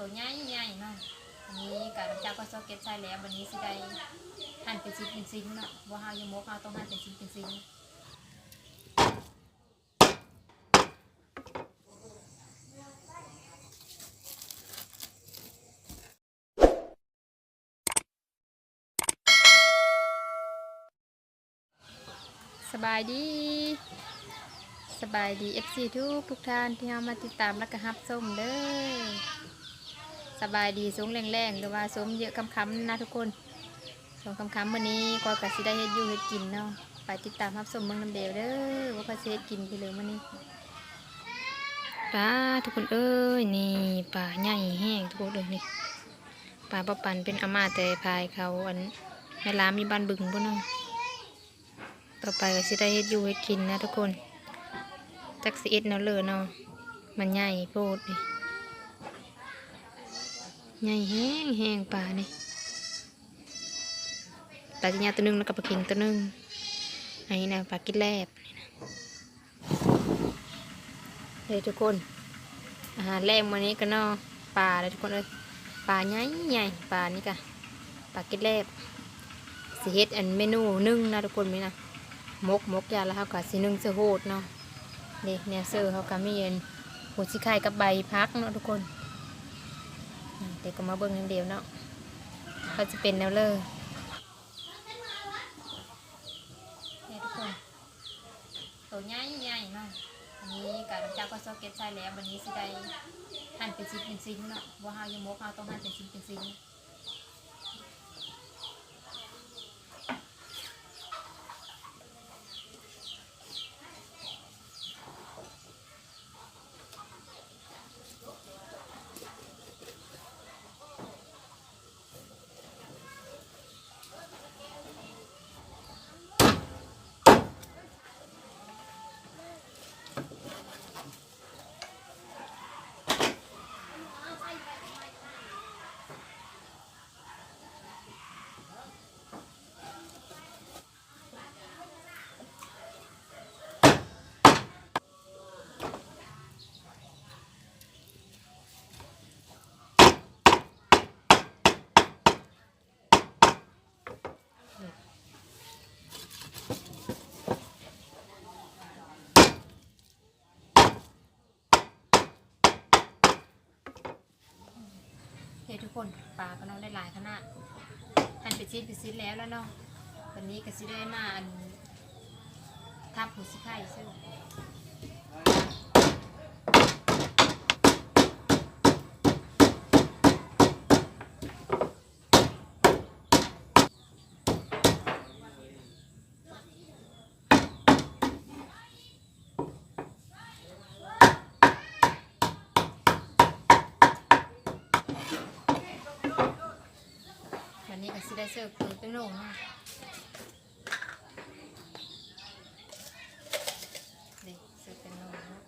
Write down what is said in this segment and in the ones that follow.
ตัวใหญ่ใหญ่เนาะอันนี้กะหลังจากก็ซอกเก็ตใส่แล้ววันนี้สิได้หั่นเป็นชิ้นเป็นชิ้นเนาะว่าเฮายังมกเฮาต้องหั่นเป็นชิ้นเป็นชิ้นสบายดี สบายดี FC ทุกทุกท่านที่เข้ามาติดตามและก็ฮับส้มเด้อ สบายดีสูงแรงๆหรือว่าสมเยอะคำๆนะทุกคนสมคำๆวันนี้ก็กะสิได้เฮ็ดอยู่เฮ็ดกินเนาะไปติดตามฮับส้มเมืองน้ำเดียวเด้อว่าก็สิเฮ็ดกินไปเลยมื้อนี้ปลาทุกคนเอ้ยนี่ปลาใหญ่แห้งทุกคนเอ้ยนี่ปลาปะปันเป็นอามาแต่พายเขาอันแม่ลานมีบ้านบึงบ่เนาะต่อไปก็สิได้เฮ็ดอยู่เฮ็ดกินนะทุกคนจักสิเอ็ดเนาะเลยเนาะมันใหญ่โพดนี่ ใหญ่แห้งแห้งป่านี่ปลาจิญาตัวนึงแล้วก็ปลาเข็งตัวนึงอันนี้นะปลากินแลบนี่นะเลยทุกคนอาหารแรกวันนี้ก็เนาะปลาเลยทุกคนเลยปลาใหญ่ใหญ่ปลานี่กะปลากินแลบสิเฮ็ดอันเมนูนึ่งนะทุกคนนี่นะมกมกยาแล้วเขาก็สีนึ่งเสื้อโหดเนาะนี่เนี่ยเสื้อเขาก็มีเอ็นหัวชิไข่กับใบพักเนาะทุกคน เด็กก็มาเบิ้งอย่างเดียวเนาะเขาจะเป็นแนวเลยเนี่ยทุกคนตัวใหญ่ใหญ่เนาะอันนี้กะหลังจากก็ซอกเก็ตใช่แล้ววันนี้สิได้หั่นเป็นชิ้นเป็นชิ้นเนาะว่าเฮายังมกเฮาต้องหั่นเป็นชิ้นเป็นชิ้น คนปลาก็น้องได้หลายขนาดหันไปชิ้นไปชิ้นแล้วแล้วเนาะวันนี้ก็สิได้มาอันทับหูสิไข่ซึ่ไหม นี้ก็สิได้เสิร์ฟตัวเป็นโหลเนาะนี่เสิร์ฟเป็นโหลนะ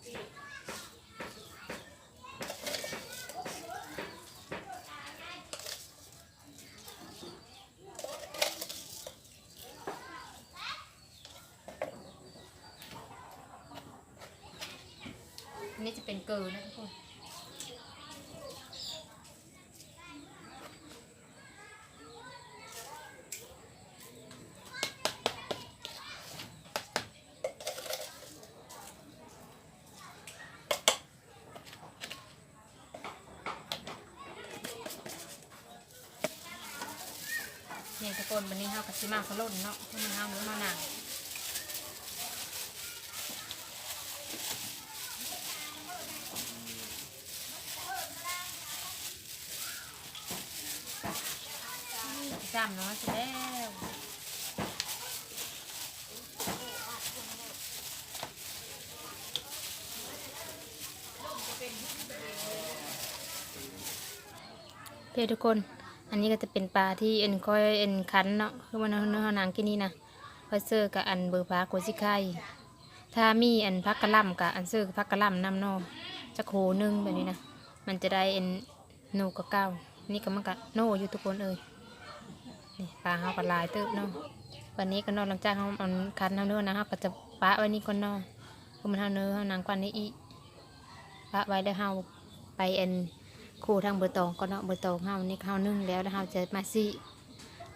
นี่จะเป็นเกลือนะทุกคน คนวันนี้เฮากับซิมาเขาล่นเนาะเพราะมันเฮาหรือมาหนังจำเนาะสร็จแล้วเพื่อทุกคน อันนี้ก็จะเป็นปลาที่เอ็นค่อยเอ็นคันเนาะคือมันเนื้อนางกินนี่นะพอเซอร์กับอันเบอร์ปลาโกซิไข่ถ้ามีอันพักกระล่ำกับอันเซอร์กับพักกระล่ำน้ำนอจะโคนึงแบบนี้นะมันจะได้เอ็นโนกับเก้านี่ก็มันก็โนอยู่ทุกคนเอ่ยนี่ปลาเขาก็หลายเติบเนาะวันนี้ก็นอนหลังจากเขาอันคั้นเขาเนื้อนะเขาก็จะปะไว้นี่ก่อนเนาะคือมันเขาเนื้อเขานางกว่านี้อีกปะไว้แล้วเขาไปเอ็น คู่ทางเบอร์ตองก็เนาะเบอร์ตองเฮานี่เฮานึ่งแล้วแล้วเฮาจะมาซี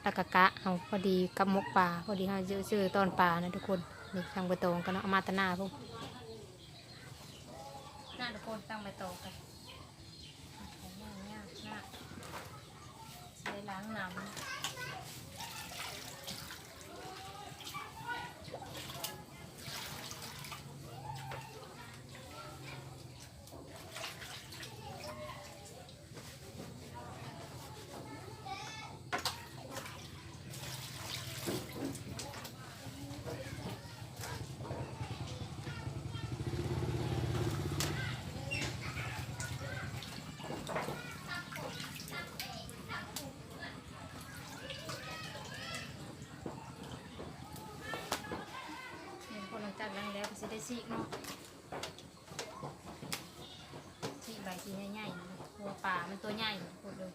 แล้วก็กะเฮาพอดีกับมกปลาพอดีเฮาจะซื้อตอนปลานะทุกคนนี่ทางเบอร์ตองก็เนาะเอามาแตะหนาพวกหน้าทุกคนตั้งเบอร์ตองกันของหน้าเนี่ยหน้าใช้ล้างน้ำ เห็นคนหลังจากนั้น แล้วก็จะได้ซีกเนาะซีกใบสีใหญ่ๆนะหัวป่ามันตัวใหญ่พูดเลย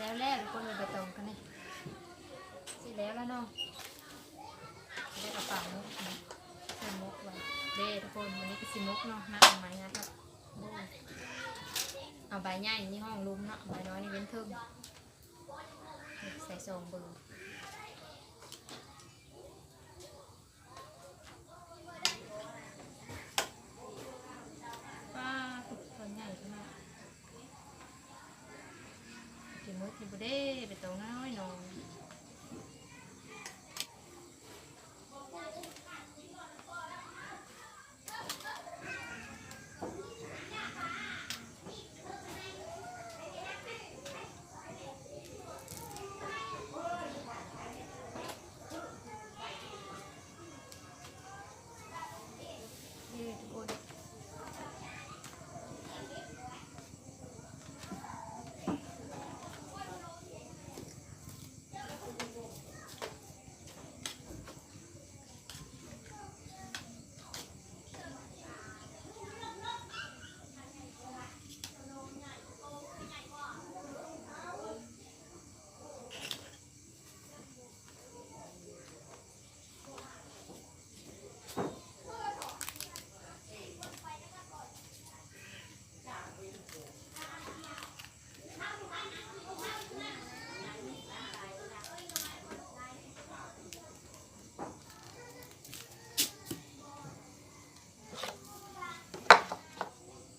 แล้วแรกคนเลยไปตรงกันเลยสิแล้วแล้วเนาะได้กระเป๋ามุกนะใส่มุกไว้เด้ทุก สินุกเนาะนะเอาไม้งัดแล้วเอาใบใหญ่นี่ห้องลุมเนาะใบน้อยนี่เว้นทึ่งใส่ซองเบอร์ป้าตัวใหญ่ขนาด thì mới thì bữa đê bị tàu nói nồi Đi, cô đi.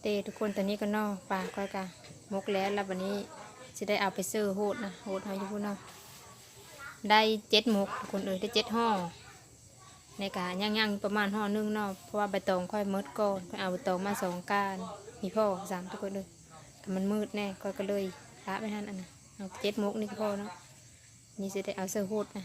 เตทุกคนตอนนี้ก็นอปลาก้อยกะมกแล้วแล้ววันนี้จะได้เอาไปซื้อโหดนะโหดเขาอยู่พุ่นเนาะได้เจ็ดมกทุกคนเอ่ยได้เจ็ดห่อในกะย่างๆประมาณห่อหนึงเนาะเพราะว่าใบตองค่อยมืดก่อนเอาใบตองมาสองก้านมีพ่อสามทุกคนเลยแต่มันมืดแน่ก็ก็เลยละไปทันอันนะเอาเจ็ดมกนี่ก็พอเนาะนี่จะได้เอาเสื้อโหดนะ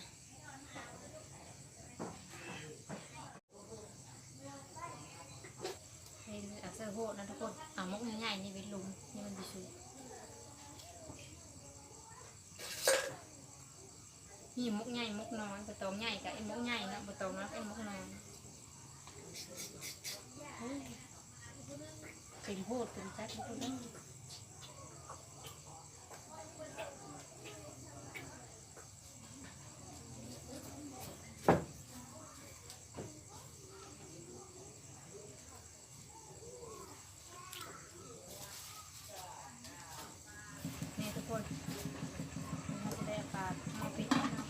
นี่อักเซอร์ โหดนะทุกคนเอามกง่ายๆนี่เป็นลุมนี่มันดิชูนี่มกใหญ่มกน้อยบะตองใหญ่กับไอ้มกใหญ่นะบะตองน้อยกับไอ้มกน้อยเฮ้ยเป็นโหดเป็นจัดทุกคน คนเราจะได้ปลาไม่ปิดนะ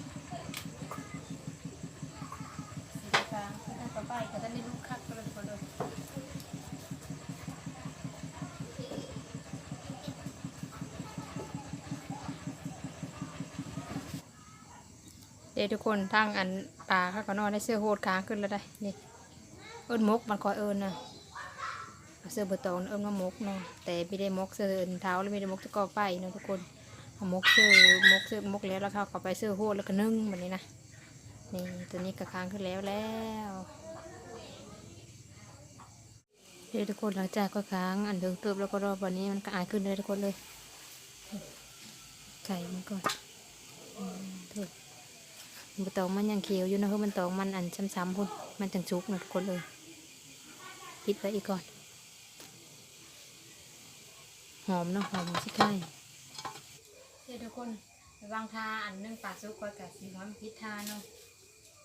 สีกลางต่อไปก็จะได้ลูกคักกันเลยคนเลยเดี๋ยวทุกคนทั้งอันปลาเขาก็นอนได้เสื้อโหดค้างขึ้นแล้วได้ นี่ เอิ้นมกมันคอยเอิ้นะเสื้อเบอร์ตองเอิ้นว่ามกเนาะแต่ไม่ได้มกเสื้อเอิ้นเท้าแล้วไม่ได้มกตะกอไปเนาะทุกคน เอามกเสื้อมกเสื้อมกแล้วแล้วเขาเขาไปเสื้อโหดแล้วก็นึ่งแบบนี้นะนี่ตัวนี้กระค้างขึ้นแล้วแล้วเดี๋ยวทุกคนหลังจากก็ค้างอันเดิมเติบแล้วก็รอบวันนี้มันก็อายขึ้นเลยทุกคนเลยไก่มันก่อนอืมถูกมันตองมันยังเขียวอยู่นะเพราะมันตองมันอันช้ำๆพุ่นมันจังจุกนะทุกคนเลยปิดไว้อีกก่อน หอมเนาะหอมชิคไก่เดี๋ย ทุกคนระวังทาอันนึ่งปลาซุกก่อนกับสีความพิษทาเนาะ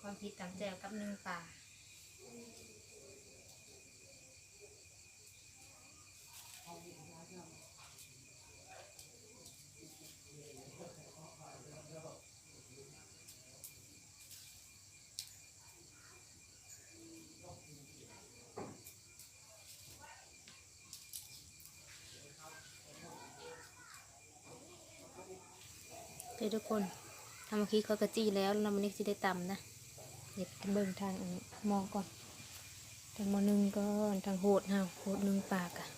ความพิษตามแจวกับนึ่งปลา เลยทุกคนทำเมื่อกี้เขากระจี้แล้วแล้วมันนี้จะได้ต่ำนะเดี๋ยวเบิ่งทางอันนี้มองก่อนทางมอหนึ่งก่อนทางโหดเฮาโหดหนึ่งปากอะ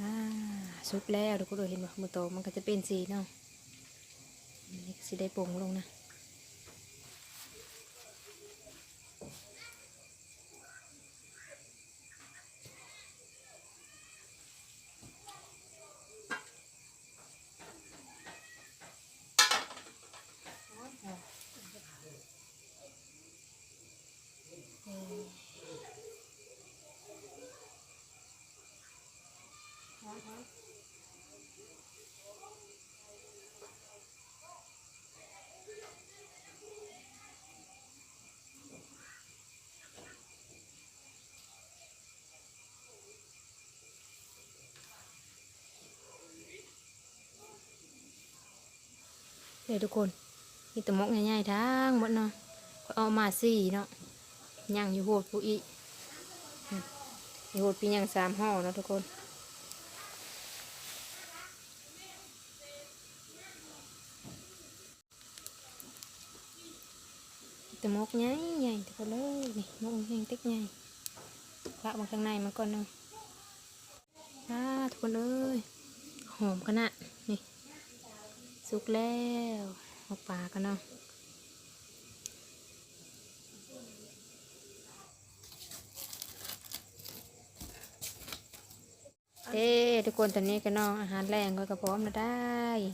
อ่าสุกแล้วทุกคนเห็นไหมมือโตมันก็จะเป็นสีเนาะอันนี้ก็สิได้ปร่งลงนะ เดี๋ยทุกคนมีแตะมกง่ายๆทั้งหมดเนาะเอามาสี่เนาะย่างอยู่โหดผู้อีอยู่โหดปีย่างสามห่อเนาะทุกคนแต่มกใหญ่ใหญ่ทุกคนเลยนี่มกแห้งติ๊กใหญ่ละมาข้างในมันก่อนเนาะทุกคนเลยหอมขนาด สุกแล้วเอาปลากันเนาะเด้ทุกคนตอนนี้กันเนาะอาหารแรงก็กระพร้อมแล้วได้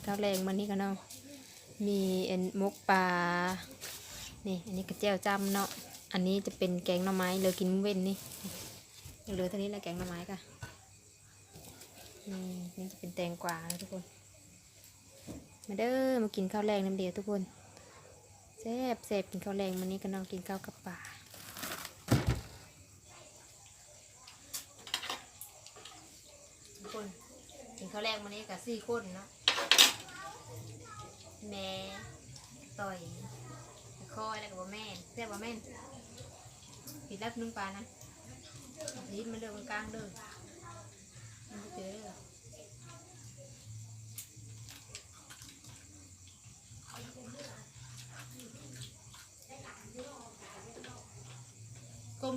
ข้าวแรงมันนี่กันเนาะมีเอ็นมกปลานี่อันนี้กระเจียวจำเนาะอันนี้จะเป็นแกงหน่อไม้เลยกินเว้นนี่เหลือเท่านี้แหละแกงหน่อไม้ค่ะนี่นี่จะเป็นแตงกวาทุกคน มาเด้อมากินข้าวแรงน้ำเดียวทุกคนแซ่บแซ่บกินข้าวแรงมันนี้ก็น้องกินข้าวกับปลาทุกคนกินข้าวแรงมันนี้กับสี่คนเนาะแม่ต่อยคอยแล้วก็บ่แม่แซ่บบ่แม่นปิดรับนึ่งปลานะลิ้นมันเลือกกลางเด้อมันเจอ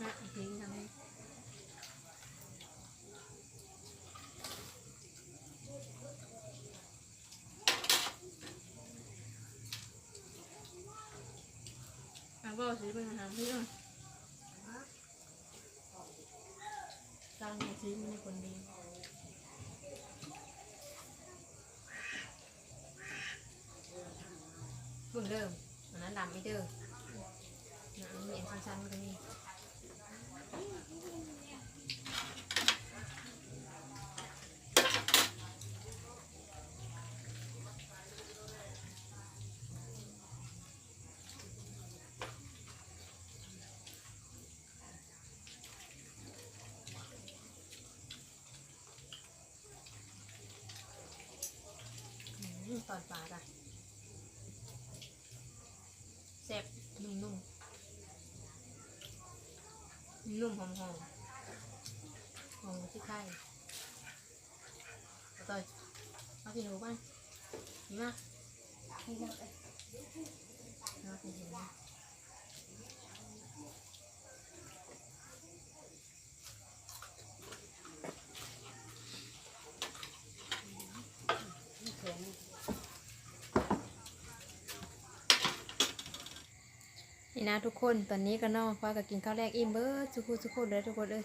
ลือกไม้ข้าวสารตักเอาเลยอย่างนี้ฮะทิ้งทำให้อะบอกสิเป็นอาหารเพื่อนสร้างเนี่ยสิมันเป็นคนดีเพิ่งเริ่มอันนั้นดำไม่เด้ออันนี้เอ็นสั้นๆมันก็มี อืมตอนปลาจ้ะแซ่บนุ่มนุ่มนุ่มหอมหอมหอมที่ไข่ต่อยเอาที่หนูบ้างนี่มากนี่เนากเลยน่าที่หนูบ้าง แข็ง นี่นะทุกคนตอนนี้ก็นอกว่าก็กินข้าวแรกอิ่มเบิดทุกคนทุกคนเลยทุกคนเลย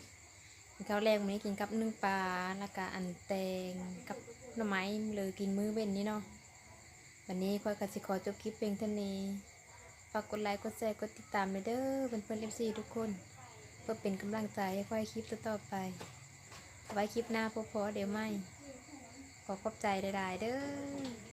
กินข้าวแรกวันนี้กินกับนึ่งปลาแล้วก็อันแตงกับหน่อไม้เลยกินมื้อเว้นนี้เนาะวันนี้ค่อยก็สิขอจบคลิปเพียงเท่านี้ฝากกดไลค์กดแชร์กดติดตามไปเด้อเพื่อนเพื่อนเอฟซีทุกคน เพื่อเป็นกำลังใจให้ค่อยคลิปต่อไปไว้คลิปหน้าพบพอเดี๋ยวไม่ขอขอบใจหลายๆเด้อ